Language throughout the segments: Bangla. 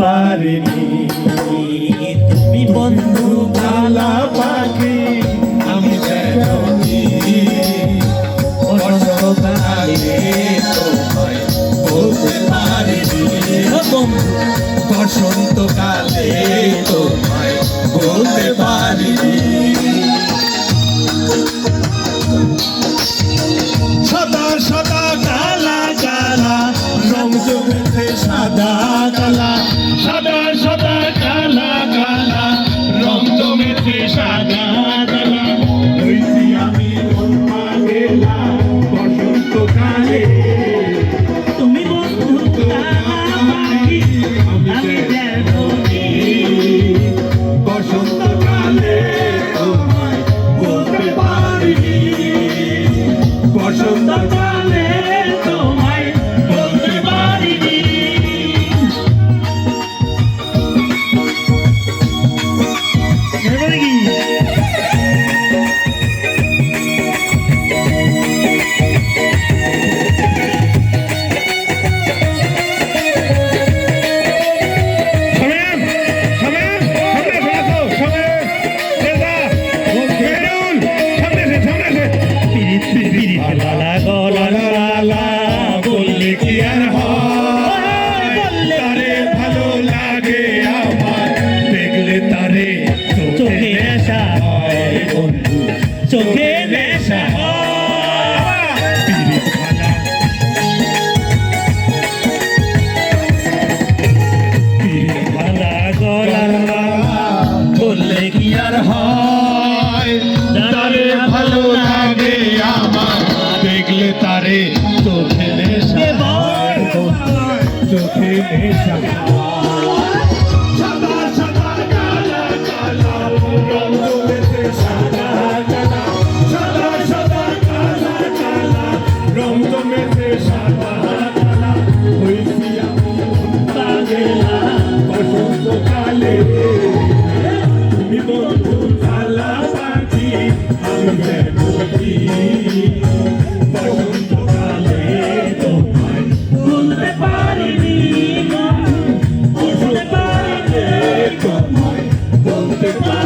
পারিনি। তুমি বন্ধু কালা পাখি আমি বসন্তকালে তোমায় বলতে পারিনি। সাদা সাদা বন্ধু চোখে নেশা বললে কি আর হয়। তারে ভালো লাগে আমার দেখলে তারে চোখে নেশা চোখে নেশা பெற்றார்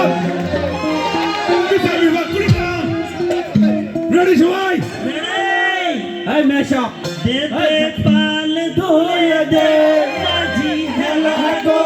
This everyone, put it down. Ready, Shawai? Ready. Hey, mash up. Hey,